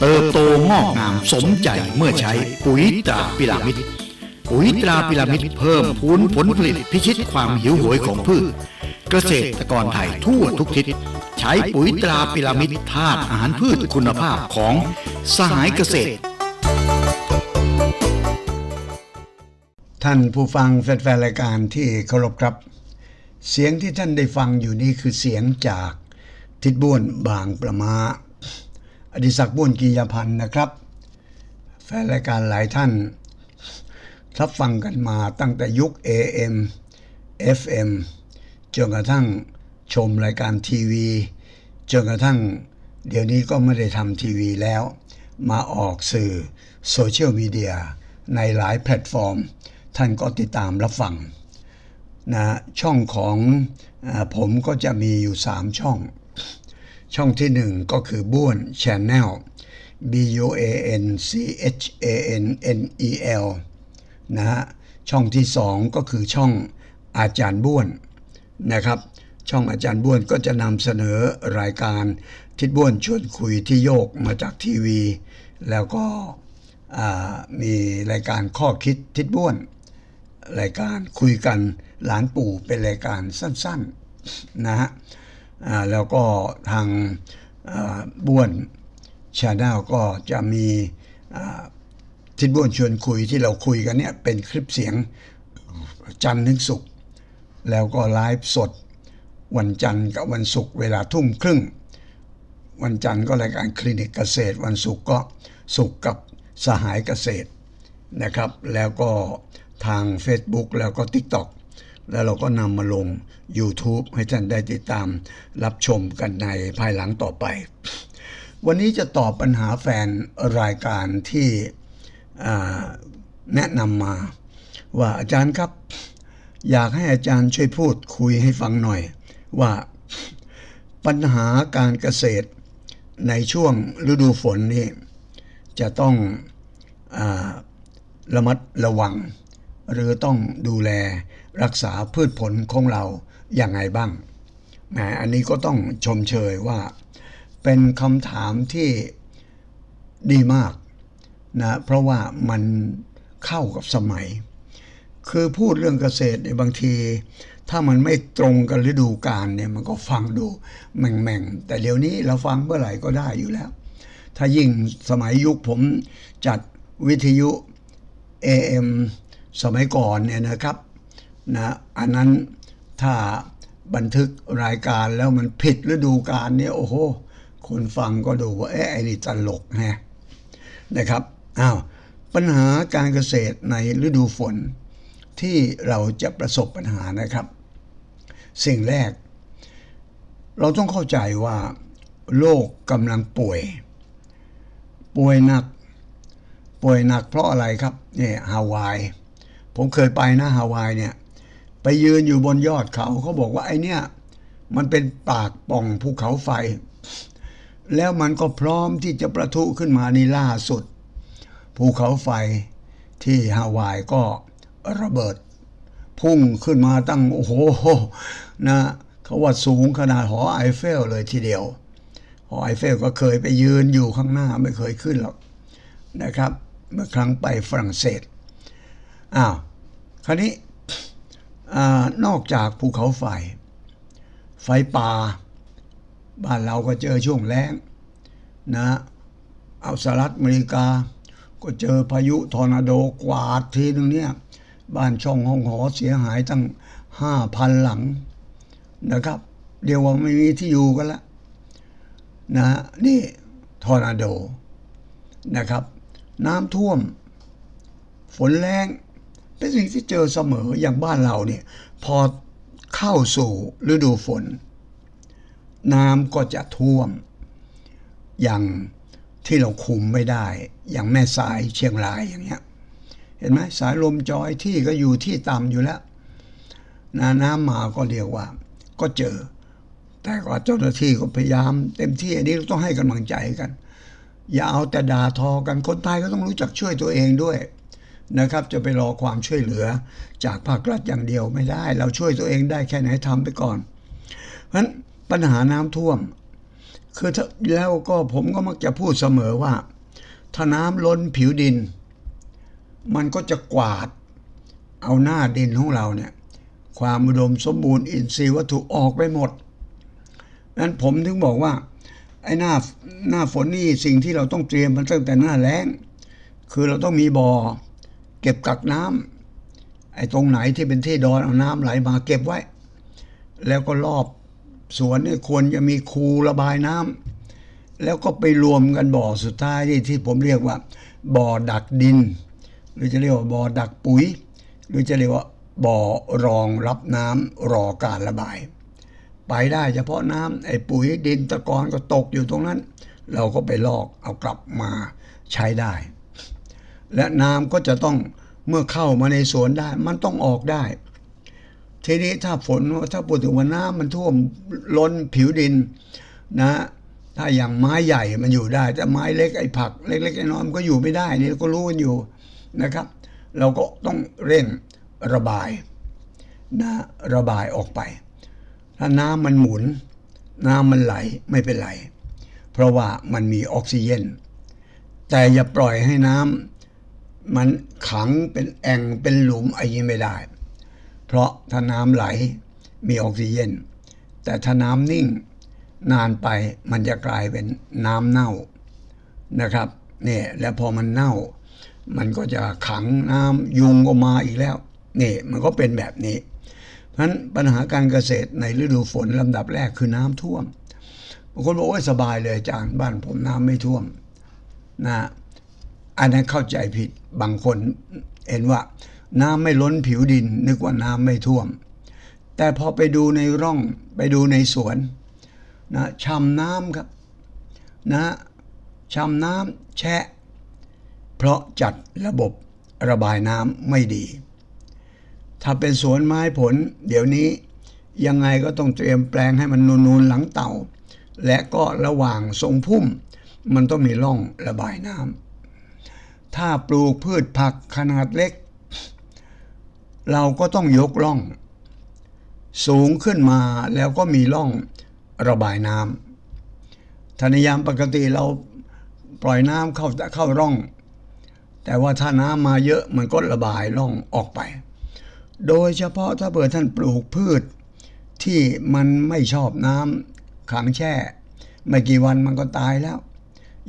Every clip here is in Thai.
เติบโตงอกงามสมใจเมื่อใช้ปุ๋ยตราพิรามิดปุ๋ยตราพิรามิดเพิ่มพูนผลผลิตพิชิตความหิวโหยของพืช เกษตรกรไทยทั่วทุกทิศ ใช้ปุ๋ยตราพิรามิดธาตุอาหารพืชคุณภาพของสหายเกษตร ท่านผู้ฟังแฟนๆรายการที่เคารพครับ เสียงที่ท่านได้ฟังอยู่นี้คือเสียงจากทิดบ้วนบางประมา ดิศักดิ์บ้วนกียพันธ์นะครับ แฟนรายการหลายท่านรับฟังกันมาตั้งแต่ยุค AM FM จนกระทั่งชมรายการทีวี จนกระทั่งเดี๋ยวนี้ก็ไม่ได้ทำทีวีแล้ว มาออกสื่อโซเชียลมีเดียในหลายแพลตฟอร์ม ท่านก็ติดตามรับฟังนะช่องของอผมก็จะมีอยู่ 3 ช่อง ช่องที่หนึ่งก็คือบ้วน Channel B U A N C H A N N E L นะฮะช่องที่สองก็คือช่องอาจารย์บ้วนนะครับ ช่องอาจารย์บ้วนก็จะนำเสนอรายการทิดบ้วนชวนคุยที่โยกมาจากทีวี แล้วก็มีรายการข้อคิดทิดบ้วน รายการคุยกันหลานปู่เป็นรายการสั้นๆนะฮะ แล้วก็ทางบ้วนชาแนลก็จะมีทิดบ้วนชวนคุยที่เราคุยกันเนี่ยเป็นคลิปเสียงจันทร์ถึงศุกร์แล้วก็ไลฟ์สด วันจันทร์กับวันศุกร์เวลาทุ่มครึ่ง วันจันทร์ก็รายการคลินิกเกษตร วันศุกร์ก็ศุกร์กับสหายเกษตรนะครับ แล้วก็ทาง Facebook แล้วก็ TikTok แล้วเราก็นำมาลง YouTube ให้ท่านได้ติดตามรับชมกันในภายหลังต่อไป วันนี้จะตอบปัญหาแฟนรายการที่แนะนำมา ว่าอาจารย์ครับ อยากให้อาจารย์ช่วยพูดคุยให้ฟังหน่อย ว่าปัญหาการเกษตรในช่วงฤดูฝนนี่จะต้องอระมัดระวัง หรือต้องดูแลรักษาพืชผลของเราอย่างไงบ้างแหมอันนี้ก็ต้องชมเชยว่า เป็นคำถามที่ดีมากนะเพราะว่ามันเข้ากับสมัย คือพูดเรื่องเกษตรเนี่ยบางที ถ้ามันไม่ตรงกับฤดูกาลเนี่ยมันก็ฟังดูแม่งๆ แต่เดี๋ยวนี้เราฟังเมื่อไหร่ก็ได้อยู่แล้ว ถ้ายิ่งสมัยยุคผมจัดวิทยุ AM สมัยก่อนเนี่ยนะครับนะอันนั้นถ้าบันทึกรายการแล้วมันผิดฤดูกาลเนี่ยโอ้โห คนฟังก็ดูว่าเอ๊ะไอ้นี่ตลกแฮะนะครับอ้าวปัญหาการเกษตรในฤดูฝนที่เราจะประสบปัญหานะครับ สิ่งแรก เราต้องเข้าใจว่าโลกกำลังป่วย ป่วยหนัก ป่วยหนักเพราะอะไรครับเนี่ยฮาวาย ผมเคยไปนะฮาวายเนี่ย ไปยืนอยู่บนยอดเขาเขาบอกว่าไอเนี่ยมันเป็นปากป่องภูเขาไฟ แล้วมันก็พร้อมที่จะประทุขึ้นมาในล่าสุด ภูเขาไฟที่ฮาวายก็ระเบิด พุ่งขึ้นมาตั้งโอ้โหนะเขาว่าสูงขนาดหอไอเฟลเลยทีเดียว หอไอเฟลก็เคยไปยืนอยู่ข้างหน้าไม่เคยขึ้นหรอกนะครับ เมื่อครั้งไปฝรั่งเศสอ้าว คราวนี้นอกจากภูเขาไฟ ไฟป่า บ้านเราก็เจอช่วงแล้งนะเอาสหรัฐอเมริกา ก็เจอพายุทอร์นาโดกวาดทีนึงเนี่ยบ้านช่องห้องหอเสียหายตั้งห้าพันหลังนะครับเรียกว่าไม่มีที่อยู่กันละนะฮะนี่ทอร์นาโดนะครับ น้ำท่วม ฝนแรง เป็นสิ่งที่เจอเสมออย่างบ้านเราเนี่ยพอเข้าสู่ฤดูฝน น้ำก็จะท่วม อย่างที่เราคุมไม่ได้ อย่างแม่สายเชียงรายอย่างเงี้ยเห็นไหมสายลมจอยที่ก็อยู่ที่ต่ำอยู่แล้วน,น้ำมาก็เรียกว่า ก็เจอ แต่ก็เจ้าหน้าที่ก็พยายาม เต็มที่อันนี้ต้องให้กำลังใจกัน อย่าเอาแต่ด่าทอกันคนไทยก็ต้องรู้จักช่วยตัวเองด้วย นะครับ จะไปรอความช่วยเหลือ จากภาครัฐอย่างเดียวไม่ได้ เราช่วยตัวเองได้แค่ไหนทำไปก่อน เพราะฉะนั้นปัญหาน้ำท่วม คือถ้าแล้วก็ผมก็มักจะพูดเสมอว่า ถ้าน้ำล้นผิวดิน มันก็จะกวาด เอาหน้าดินของเราเนี่ย ความอุดมสมบูรณ์อินทรีย์วัตถุออกไปหมดนั้นผมถึงบอกว่าไอ้หน้าหน้าฝนนี่สิ่งที่เราต้องเตรียมมันตั้งแต่หน้าแล้ง คือเราต้องมีบ่อ เก็บกักน้ำไอ้ตรงไหนที่เป็นที่ดอนเอาน้ำไหลมาเก็บไว้ แล้วก็รอบสวนนี่ควรจะมีคูระบายน้ำแล้วก็ไปรวมกันบ่อสุดท้ายที่ที่ผมเรียกว่า บ่อดักดิน หรือจะเรียกว่าบ่อดักปุ๋ย หรือจะเรียกว่าบ่อรองรับน้ำรอการระบาย ไปได้เฉพาะน้ำไอ้ปุ๋ยดินตะกอนก็ตกอยู่ตรงนั้น เราก็ไปลอกเอากลับมาใช้ได้ และน้ำก็จะต้องเมื่อเข้ามาในสวนได้ มันต้องออกได้ ทีนี้ถ้าฝนถ้าพูดถึงว่าน้ำมันท่วมล้นผิวดินนะ ถ้าอย่างไม้ใหญ่มันอยู่ได้ แต่ไม้เล็กไอ้ผัก เล็กๆไอน้อยมันก็อยู่ไม่ได้นี่เราก็รู้กันอยู่นะครับ เราก็ต้องเร่งระบายนะระบายออกไป ถ้าน้ำมันหมุน น้ำมันไหลไม่เป็นไร เพราะว่ามันมีออกซิเจนแต่อย่าปล่อยให้น้ำ มันขังเป็นแอ่งเป็นหลุมอะไรย่างไม่ได้ เพราะถ้าน้ำไหลมีออกซิเจนแต่ถ้าน้ำนิ่งนานไปมันจะกลายเป็นน้ำเน่านะครับเนี่ยแล้วพอมันเน่า มันก็จะขังน้ำยุงก็มาอีกแล้วนี่มันก็เป็นแบบนี้ เพราะฉะนั้นปัญหาการเกษตรในฤดูฝนลำดับแรกคือน้ำท่วมบางคนบอกโอ้ยสบายเลยอาจารย์บ้านผมน้ำไม่ท่วมนะ อันนั้นเข้าใจผิดบางคนเห็นว่า น้ำไม่ล้นผิวดิน นึกว่าน้ำไม่ท่วม แต่พอไปดูในร่องไปดูในสวนนะช่ำน้ำครับนะช่ำน้ำแชะ เพราะจัดระบบระบายน้ำไม่ดี ถ้าเป็นสวนไม้ผล เดี๋ยวนี้ยังไงก็ต้องเตรียมแปลงให้มันนูนๆหลังเต่า และก็ระหว่างทรงพุ่ม มันต้องมีร่องระบายน้ำ ถ้าปลูกพืชผักขนาดเล็ก เราก็ต้องยกร่อง สูงขึ้นมาแล้วก็มีร่องระบายน้ำถ้าในยามปกติเราปล่อยน้ำเข้าเข้าร่อง แต่ว่าถ้าน้ำมาเยอะมันก็ระบายร่องออกไป โดยเฉพาะถ้าเปิดท่านปลูกพืชที่มันไม่ชอบน้ำขังแช่ ไม่กี่วันมันก็ตายแล้ว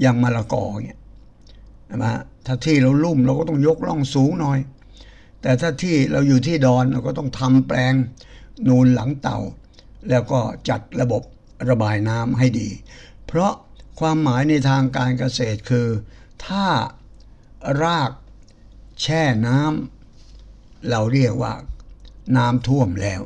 อย่างมะละกอเนี่ยนะ ถ้าที่เราลุ่มเราก็ต้องยกร่องสูงหน่อย แต่ถ้าที่เราอยู่ที่ดอนเราก็ต้องทำแปลงนูนหลังเต่า แล้วก็จัดระบบระบายน้ำให้ดี เพราะความหมายในทางการเกษตรคือ ถ้ารากแช่น้ำเราเรียกว่าน้ำท่วมแล้ว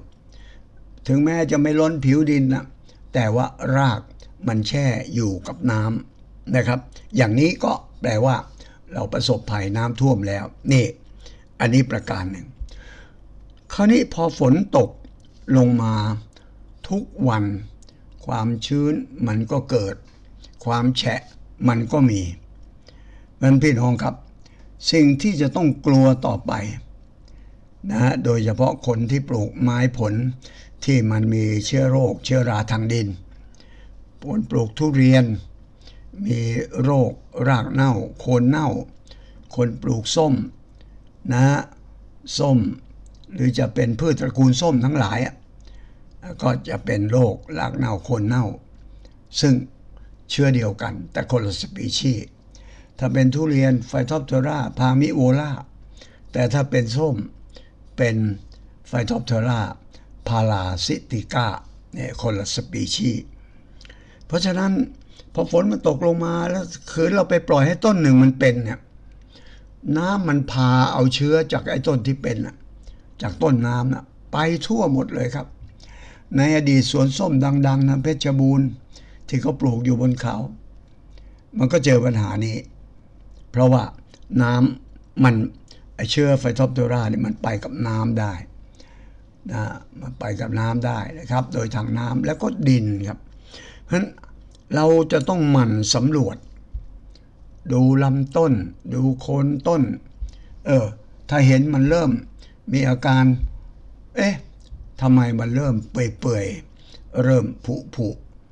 ถึงแม้จะไม่ล้นผิวดินนะแต่ว่ารากมันแช่อยู่กับน้ำนะครับ อย่างนี้ก็แปลว่า เราประสบภัยน้ำท่วมแล้ว นี่ อันนี้ประการหนึ่ง คราวนี้พอฝนตกลงมาทุกวัน ความชื้นมันก็เกิด ความแฉะมันก็มีนั้นพี่น้องครับ สิ่งที่จะต้องกลัวต่อไปนะฮะโดยเฉพาะคนที่ปลูกไม้ผลที่มันมีเชื้อโรค เชื้อราทางดินผลปลูกทุเรียน มีโรค รากเน่า โคนเน่า คนปลูกส้มนะฮะส้ม หรือจะเป็นพืชตระกูลส้มทั้งหลาย ก็จะเป็นโรครากเน่าโคนเน่า ซึ่งเชื้อเดียวกัน แต่คนละสปีชีส์ถ้าเป็นทุเรียนไฟทอปเทอร่าพามิโวล่าแต่ถ้าเป็นส้มเป็นไฟทอปเทอร่าพาราซิติก้าเนี่ยคนละสปีชีส์เพราะฉะนั้น พอฝนมันตกลงมาแล้วคืนเราไปปล่อยให้ต้นหนึ่งมันเป็นเนี่ยน้ำมันพาเอาเชื้อจากไอ้ต้นที่เป็นน่ะจากต้นน้ำน่ะไปทั่วหมดเลยครับ ในอดีตสวนส้มดังๆนะเพชรบูรณ์ที่เขาปลูกอยู่บนเขา มันก็เจอปัญหานี้ เพราะว่าน้ำมันไอเชื้อไฟทอปโตราเนี่ยมันไปกับน้ำได้นะมันไปกับน้ำได้นะครับ โดยทางน้ำแล้วก็ดินครับเพราะฉะนั้น เราจะต้องหมั่นสำรวจ ดูลำต้น ดูโคนต้น เออ ถ้าเห็นมันเริ่ม มีอาการ เอ๊ะทำไมมันเริ่มเปื่อยๆ เริ่มผุผุ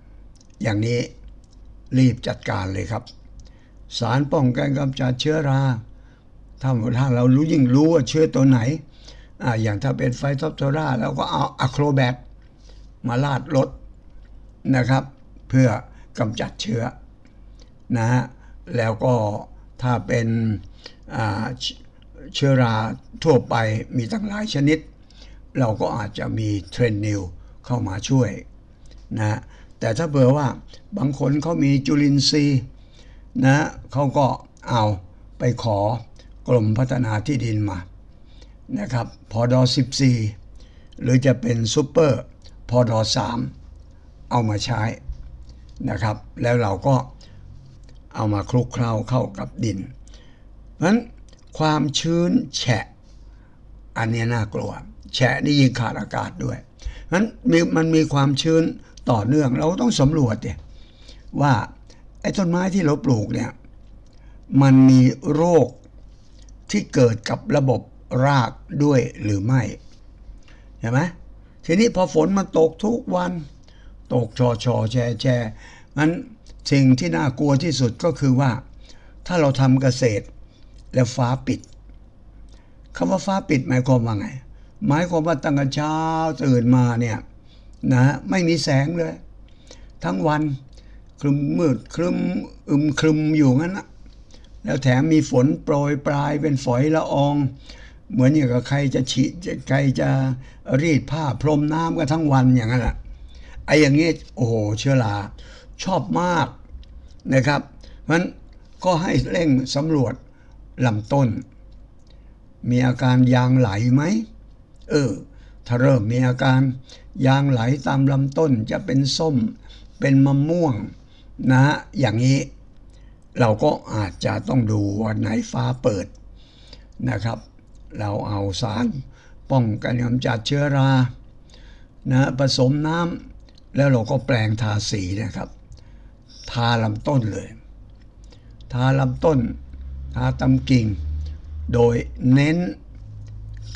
ๆอย่างนี้รีบจัดการเลยครับ สารป้องกันกำจัดเชื้อรา ถ้าถ้าเรารู้ยิ่งรู้ว่าเชื้อตัวไหนอ่าอย่างถ้าเป็นไฟทอปโทราเราก็เอาอะโครแบตมาลาดรถนะครับ เพื่อ กำจัดเชื้อนะฮะแล้วก็ถ้าเป็นเชื้อราทั่วไปมีตั้งหลายชนิด เราก็อาจจะมีเทรนนิวเข้ามาช่วยนะแต่ถ้าเผื่อว่าบางคนเขามีจุลินทรีย์นะเขาก็เอาไปขอกรมพัฒนาที่ดินมานะครับพอดอ14 หรือจะเป็นซูเปอร์พอดอ3เอามาใช้ นะครับ แล้วเราก็เอามาคลุกเคล้าเข้ากับดิน เพราะฉะนั้นความชื้นแฉะ อันนี้น่ากลัว แฉะนี่ยิงขาดอากาศด้วยนั้นม,มันมีความชื้นต่อเนื่อง เราต้องสำรวจเนี่ยว่าไอ้ต้นไม้ที่เราปลูกเนี่ยมันมีโรคที่เกิดกับระบบรากด้วยหรือไม่เห็นไหมทีนี้พอฝนมันตกทุกวัน ตกชอชอแชแชมันสิ่งที่น่ากลัวที่สุดก็คือว่า ถ้าเราทำเกษตรแล้วฟ้าปิดคำว่าฟ้าปิดหมายความว่าไง หมายความว่าตั้งแต่เช้าตื่นมาเนี่ยนะไม่มีแสงเลย ทั้งวันครึมมืดครึมอึมครึมอยู่งั้นนะแล้วแถมมีฝนโปรยปลายเป็นฝอยละออง เหมือนอย่างกับใครจะฉีดใครจะรีดผ้าพรมน้ำกันทั้งวันอย่างนั้นแหละ ไอ้อย่างนี้โอ้โหเชื้อราชอบมากนะครับเพราะฉะนั้นก็ให้เร่งสำรวจลำต้น มีอาการยางไหลไหมเออถ้าเริ่มมีอาการยางไหลตามลำต้นจะเป็นส้มเป็นมะม่วงนะฮะอย่างนี้เราก็อาจจะต้องดูวันไหนฟ้าเปิดนะครับ เราเอาสารป้องกันกำจัดเชื้อรานะผสมน้ำ แล้วเราก็แปลงทาสีนะครับ ทาลำต้นเลย ทาลำต้น ทาตำกิ่ง โดยเน้น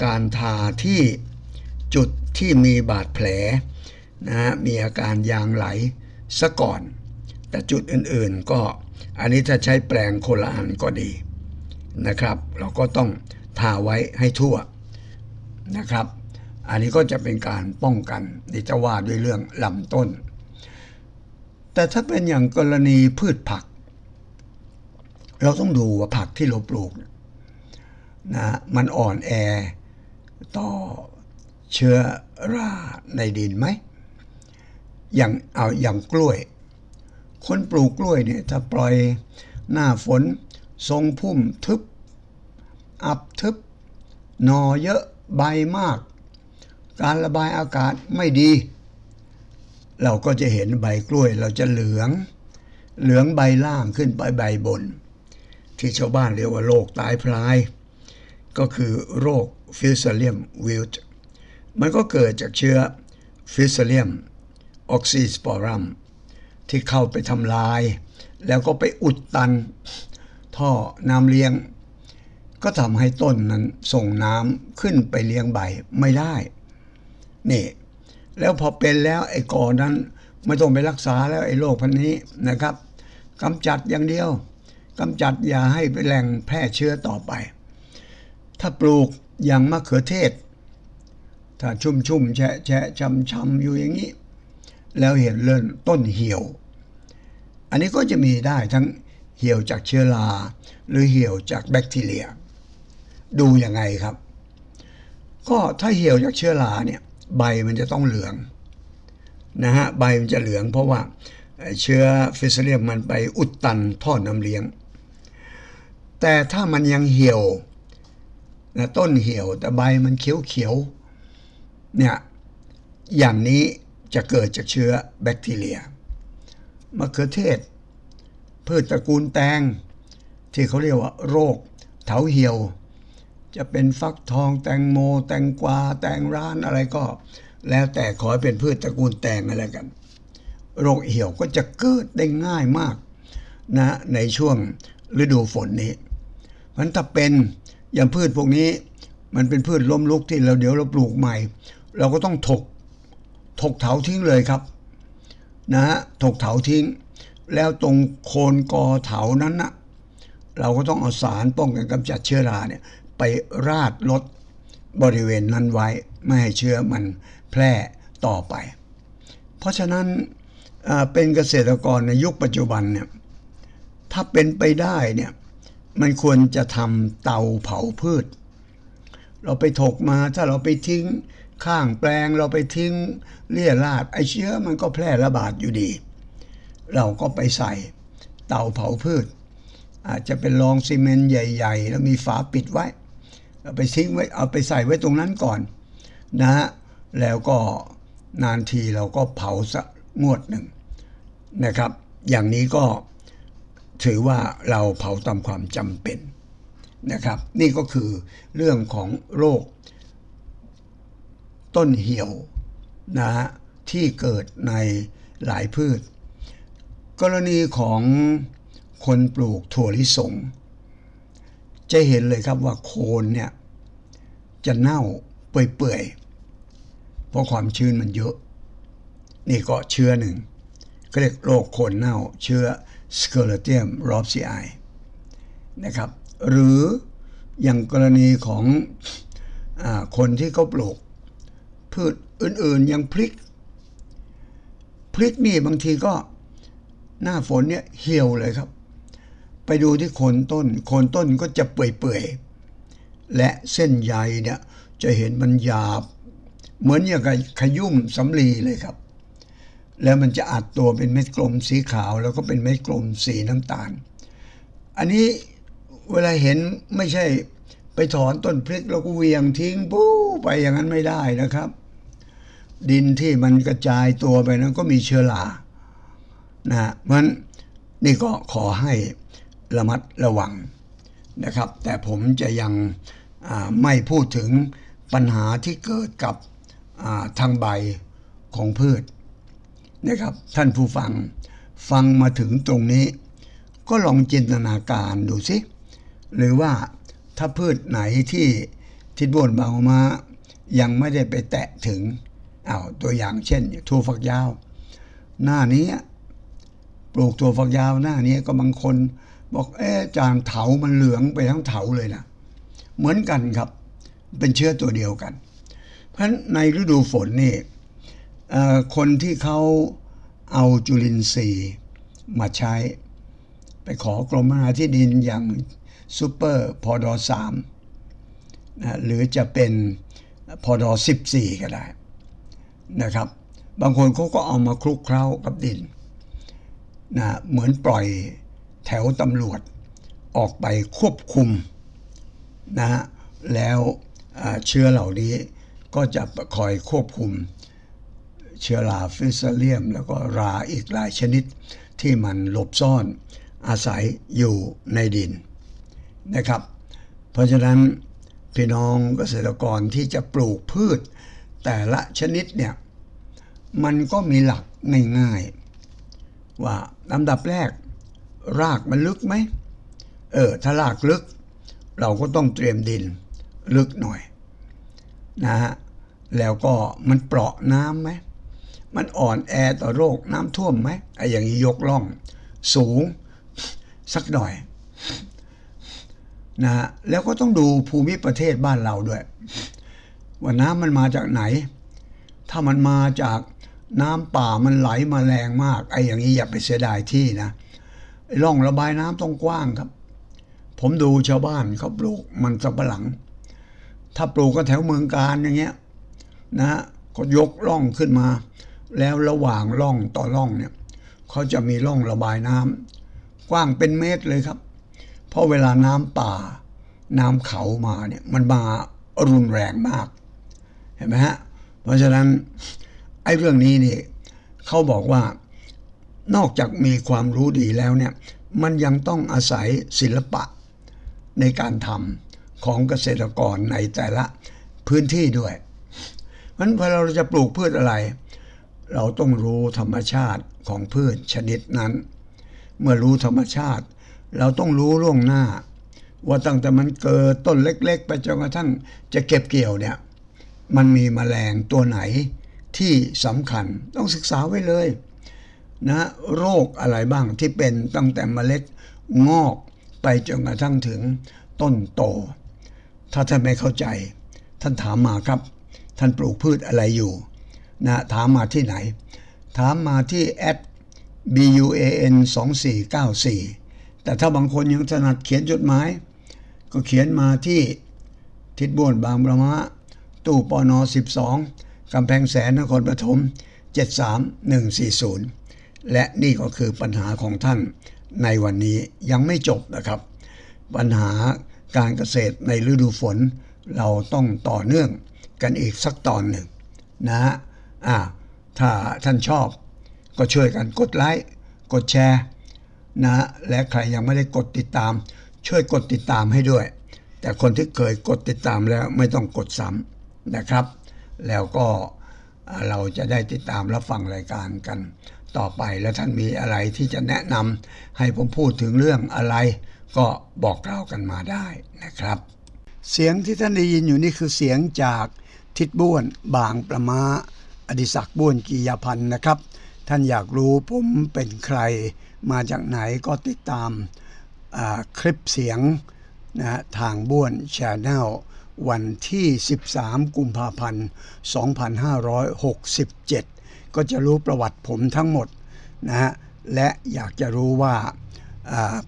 การทาที่จุดที่มีบาดแผลนะมีอาการยางไหลซะก่อน แต่จุดอื่นๆก็อันนี้ถ้าใช้แปลงโคนละอันก็ดีนะครับ เราก็ต้องทาไว้ให้ทั่วนะครับ อันนี้ก็จะเป็นการป้องกันที่จะว่าด้วยเรื่องลำต้น แต่ถ้าเป็นอย่างกรณีพืชผัก เราต้องดูว่าผักที่เราปลูกนะมันอ่อนแอต่อเชื้อราในดินไหม อย่างเอาอย่างกล้วย คนปลูกกล้วยเนี่ยถ้าปล่อยหน้าฝนทรงพุ่มทึบ อับทึบหนอเยอะใบมาก การระบายอากาศไม่ดี เราก็จะเห็นใบกล้วยเราจะเหลือง เหลืองใบล่างขึ้นไปใบบน ที่ชาวบ้านเรียกว่าโรคตายพลาย ก็คือโรคฟิสเลียมวิลต์มันก็เกิดจากเชื้อฟิสเลียมออกซิสปอรัมที่เข้าไปทำลาย แล้วก็ไปอุดตัน ท่อน้ำเลี้ยง ก็ทำให้ต้นนั้นส่งน้ำขึ้นไปเลี้ยงใบไม่ได้ นี่ แล้วพอเป็นแล้วไอ้ก่อนั้นไม่ต้องไปรักษาแล้วไอ้โรคพันนี้นะครับกำจัดอย่างเดียวกำจัดอย่าให้ไปแหล่งแพร่เชื้อต่อไป ถ้าปลูกอย่างมะเขือเทศ ถ้าชุ่มชุ่มแฉะแฉะชำชำอยู่อย่างนี้ แล้วเห็นเริ่มต้นเหี่ยว อันนี้ก็จะมีได้ทั้งเหี่ยวจากเชื้อรา หรือเหี่ยวจากแบคทีเรีย ดูยังไงครับ ก็ถ้าเหี่ยวจากเชื้อราเนี่ย ใบมันจะต้องเหลืองนะฮะใบมันจะเหลืองเพราะว่าเชื้อฟิสเรียมมันไปอุดตันท่อน้ำเลี้ยง แต่ถ้ามันยังเหี่ยวนะต้นเหี่ยวแต่ใบมันเขียวๆเนี่ยอย่างนี้จะเกิดจากเชื้อแบคทีเรียมะเขือเทศ พืชตระกูลแตง ที่เขาเรียกว่าโรคเถาเหี่ยว จะเป็นฟักทองแตงโม แตงกวา แตงร้านอะไรก็ แล้วแต่ขอให้เป็นพืชตระกูลแตงอะไรกัน โรคเหี่ยวก็จะเกิดได้ง่ายมากนะในช่วงฤดูฝนนี้เพราะฉะนั้นถ้าเป็นอย่างพืชพวกนี้ มันเป็นพืชล้มลุกที่เราเดี๋ยวเราปลูกใหม่ เราก็ต้องถกถกเถาทิ้งเลยครับนะฮะถกเถาทิ้ง แล้วตรงโคนกอเถานั้นนะเราก็ต้องเอาสารป้องกันกำจัดเชื้อราเนี่ย ไปราดลดบริเวณนั้นไว้ ไม่ให้เชื้อมันแพร่ต่อไป เพราะฉะนั้นเป็นเกษตรกรในยุคปัจจุบันเนี่ยถ้าเป็นไปได้เนี่ยมันควรจะทำเตาเผาพืช เราไปถกมาถ้าเราไปทิ้งข้างแปลงเราไปทิ้งเลี่ยราดไอเชื้อมันก็แพร่ระบาดอยู่ดี เราก็ไปใส่เตาเผาพืช อาจจะเป็นรองซีเมนต์ใหญ่ ๆ แล้วมีฝาปิดไว้ ไปทิ้งไว้เอาไปใส่ไว้ตรงนั้นก่อนนะฮะแล้วก็นานทีเราก็เผาสักงวดหนึ่งนะครับ อย่างนี้ก็ถือว่าเราเผาตามความจำเป็นนะครับ นี่ก็คือเรื่องของโรคต้นเหี่ยวนะฮะที่เกิดในหลายพืช กรณีของคนปลูกถั่วลิสง จะเห็นเลยครับว่าโคนเนี่ยจะเน่าเปื่อยๆ เพราะความชื้นมันเยอะ นี่ก็เชื้อหนึ่งก็เรียกโรคโคนเน่าเชื้อสเกเลเตียมรอบซีไอนะครับ หรืออย่างกรณีของอคนที่เขาปลูก พืชอื่นๆอย่างพริก พริกนี่บางทีก็หน้าฝนเนี่ยเหี่ยวเลยครับ ไปดูที่โคนต้น โคนต้นก็จะเปื่อยๆ และเส้นใยเนี่ยจะเห็นมันหยาบ เหมือนอย่างกับขยุ่มสำลีเลยครับ แล้วมันจะอัดตัวเป็นเม็ดกลมสีขาว แล้วก็เป็นเม็ดกลมสีน้ำตาล อันนี้เวลาเห็นไม่ใช่ไปถอนต้นพริกแล้วก็เวียงทิ้งปู้ไปอย่างนั้นไม่ได้นะครับ ดินที่มันกระจายตัวไปนั้นก็มีเชื้อรานะมันนี่ก็ขอให้ ระมัดระวังนะครับ แต่ผมจะยังไม่พูดถึงปัญหาที่เกิดกับทางใบของพืชนะครับ ท่านผู้ฟังฟังมาถึงตรงนี้ ก็ลองจินตนาการดูสิ หรือว่าถ้าพืชไหนที่ทิศบนบางมายังไม่ได้ไปแตะถึงอา้าวตัวอย่างเช่นถั่วฝักยาว หน้านี้ปลูกถั่วฝักยาวหน้านี้ก็บางคน บอกเอ๊จานเถามันเหลืองไปทั้งเถาเลยนะเหมือนกันครับ เป็นเชื้อตัวเดียวกัน เพราะฉะนั้นในฤดูฝนนี่คนที่เขาเอาจุลินทรีย์มาใช้ ไปขอกรมนาที่ดินอย่างซูเปอร์พอดอสามนะหรือจะเป็นพอดอสิบสี่ก็ได้นะครับ บางคนเขาก็เอามาคลุกเคล้ากับดินนะเหมือนปล่อย แถวตำรวจออกไปควบคุมนะฮะแล้วเชื้อเหล่านี้ก็จะคอยควบคุมเชื้อราฟิสเลียม แล้วก็ราอีกหลายชนิดที่มันหลบซ่อนอาศัยอยู่ในดินนะครับ เพราะฉะนั้นพี่น้องเกษตรกรที่จะปลูกพืช แต่ละชนิดเนี่ยมันก็มีหลักง่ายๆว่าลำดับแรก รากมันลึกไหมเออถ้ารากลึก เราก็ต้องเตรียมดินลึกหน่อยนะฮะแล้วก็มันเปราะน้ำไหมมันอ่อนแอต่อโรคน้ำท่วมไหมไอ้อย่างนี้ยกล่องสูงสักหน่อยนะฮะแล้วก็ต้องดูภูมิประเทศบ้านเราด้วย ว่าน้ำมันมาจากไหน ถ้ามันมาจากน้ำป่ามันไหลมาแรงมาก ไอ้อย่างนี้อย่าไปเสียดายที่นะ ร่องระบายน้ำต้องกว้างครับ ผมดูชาวบ้านเขาปลูกมันสำปะหลัง ถ้าปลูกก็แถวเมืองการอย่างเงี้ยนะฮะก็ยกร่องขึ้นมา แล้วระหว่างร่องต่อร่องเนี่ยเขาจะมีร่องระบายน้ำกว้างเป็นเมตรเลยครับ เพราะเวลาน้ำป่า น้ำเขามาเนี่ยมันมารุนแรงมาก เห็นไหมฮะ เพราะฉะนั้นไอ้เรื่องนี้นี่เขาบอกว่า นอกจากมีความรู้ดีแล้วเนี่ยมันยังต้องอาศัยศิลปะในการทำของเกษตรกรในแต่ละพื้นที่ด้วยเพราะฉะนั้นเวลาเราจะปลูกพืชอะไร เราต้องรู้ธรรมชาติของพืชชนิดนั้น เมื่อรู้ธรรมชาติ เราต้องรู้ล่วงหน้า ว่าตั้งแต่มันเกิดต้นเล็ก ๆ ไปจนกระทั่งจะเก็บเกี่ยวเนี่ยมันมีแมลงตัวไหนที่สำคัญต้องศึกษาไว้เลย นะโรคอะไรบ้างที่เป็นตั้งแต่เมล็ดงอกไปจนกระทั่งถึงต้นโต ถ้าท่านไม่เข้าใจ ท่านถามมาครับ ท่านปลูกพืชอะไรอยู่นะถามมาที่ไหน ถามมาที่ at buan 2494 แต่ถ้าบางคนยังถนัดเขียนจดหมาย ก็เขียนมาที่ทิศบวนบางประมะ ตู้ปอนอ12กำแพงแสนนครปฐม 73140 และนี่ก็คือปัญหาของท่านในวันนี้ยังไม่จบนะครับ ปัญหาการเกษตรในฤดูฝน เราต้องต่อเนื่องกันอีกสักตอนหนึ่งนะฮะอ่าถ้าท่านชอบ ก็ช่วยกันกดไลค์กดแชร์นะฮะและใครยังไม่ได้กดติดตาม ช่วยกดติดตามให้ด้วย แต่คนที่เคยกดติดตามแล้วไม่ต้องกดซ้ำนะครับ แล้วก็เราจะได้ติดตามรับฟังรายการกัน ต่อไปแล้วท่านมีอะไรที่จะแนะนำให้ผมพูดถึงเรื่องอะไร ก็บอกเล่ากันมาได้นะครับ เสียงที่ท่านได้ยินอยู่นี่คือเสียงจากทิดบ้วนบางประมาอดิศักบ้วนกียพันธ์นะครับ ท่านอยากรู้ผมเป็นใคร มาจากไหนก็ติดตามคลิปเสียงนะทางบ้วนชาแนลวันที่ 13 กุมภาพันธ์ 2567 ก็จะรู้ประวัติผมทั้งหมดนะฮะและอยากจะรู้ว่า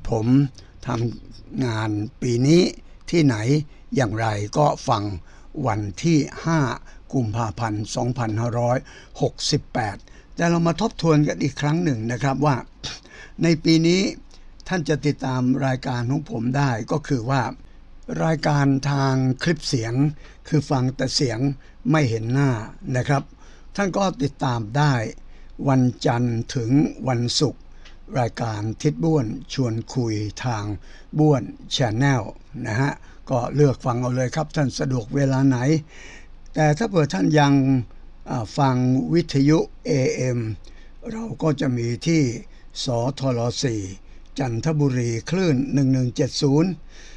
ผมทำงานปีนี้ที่ไหนอย่างไรก็ฟังวันที่ 5 กุมภาพันธ์ 2568 แต่เรามาทบทวนกันอีกครั้งหนึ่งนะครับว่า ในปีนี้ท่านจะติดตามรายการของผมได้ก็คือว่า รายการทางคลิปเสียง คือฟังแต่เสียงไม่เห็นหน้านะครับ ท่านก็ติดตามได้ วันจันทร์ถึงวันศุกร์รายการทิศบ้วนชวนคุยทางบ้วนชแนลนะฮะ ก็เลือกฟังเอาเลยครับท่านสะดวกเวลาไหน แต่ถ้าเผื่อท่านยังฟังวิทยุ AM เราก็จะมีที่สทล4จันทบุรีคลื่น 1170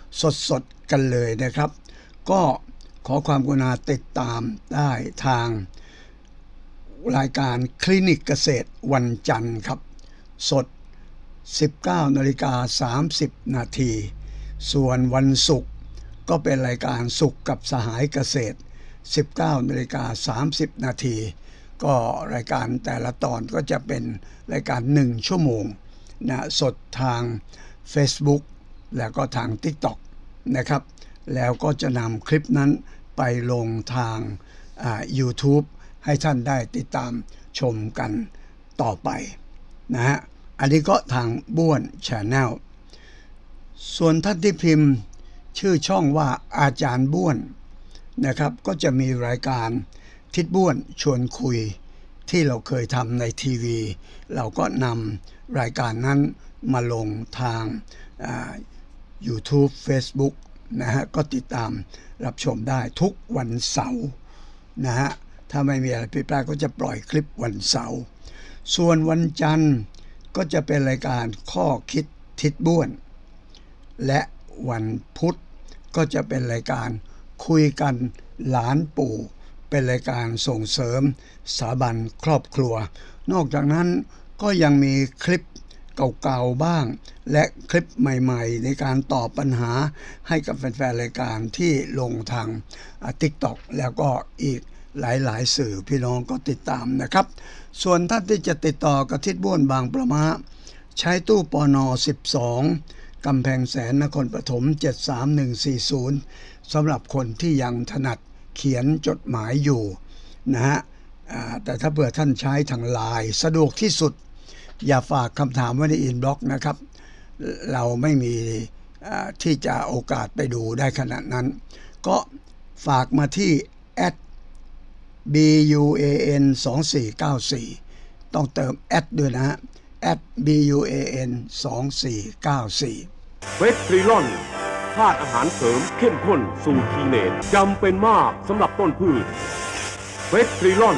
สดๆ กันเลยนะครับ ก็ขอความกรุณาติดตามได้ทางรายการคลินิกเกษตรวันจันทร์ครับ สด 19นาฬิกา30 นาที ส่วนวันศุกร์ก็เป็นรายการสุขกับสหายเกษตร 19นาฬิกา30 นาที ก็รายการแต่ละตอนก็จะเป็นรายการ 1 ชั่วโมงนะสดทาง Facebook แล้วก็ทาง TikTok นะครับ แล้วก็จะนำคลิปนั้นไปลงทาง YouTube ให้ท่านได้ติดตามชมกันต่อไปนะฮะ อันนี้ก็ทางบ้วนชาแนลส่วนท่านที่พิมพ์ชื่อช่องว่าอาจารย์บ้วนนะครับ ก็จะมีรายการทิศบ้วนชวนคุยที่เราเคยทำในทีวี เราก็นำรายการนั้นมาลงทางา YouTube Facebook นะฮะก็ติดตามรับชมได้ทุกวันเสาร์นะฮะถ้าไม่มีอะไรผิดพลาดก็จะปล่อยคลิปวันเสาร์ส่วนวันจันทร์ก็จะเป็นรายการข้อคิดทิศบ้วน และวันพุธก็จะเป็นรายการคุยกันหลานปู่ เป็นรายการส่งเสริมสถาบันครอบครัว นอกจากนั้นก็ยังมีคลิป เก่าๆบ้าง และคลิปใหม่ๆ ในการตอบปัญหาให้กับแฟนๆรายการที่ลงทางทิกตอกแล้วก็อีกหลายๆ สื่อพี่น้องก็ติดตามนะครับ ส่วนท่านที่จะติดต่อกับทิศบ้วนบางประมาใช้ตู้ปอนอ12 กำแพงแสนนครปฐม 73140สำหรับคนที่ยังถนัดเขียนจดหมายอยู่นะฮะแต่ถ้าเผื่อท่านใช้ทางไลน์สะดวกที่สุด อย่าฝากคำถามไว้ในอินบ็อกนะครับ เราไม่มีที่จะโอกาสไปดูได้ขนาดนั้น ก็ฝากมาที่ buan 2494 ต้องเติมแอดด้วยนะฮะ at buan 2494เวสตรีลอนธาตุอาหารเสริมเข้มข้นสูตรทีเนตจำเป็นมากสำหรับต้นพืชเวสตรีลอน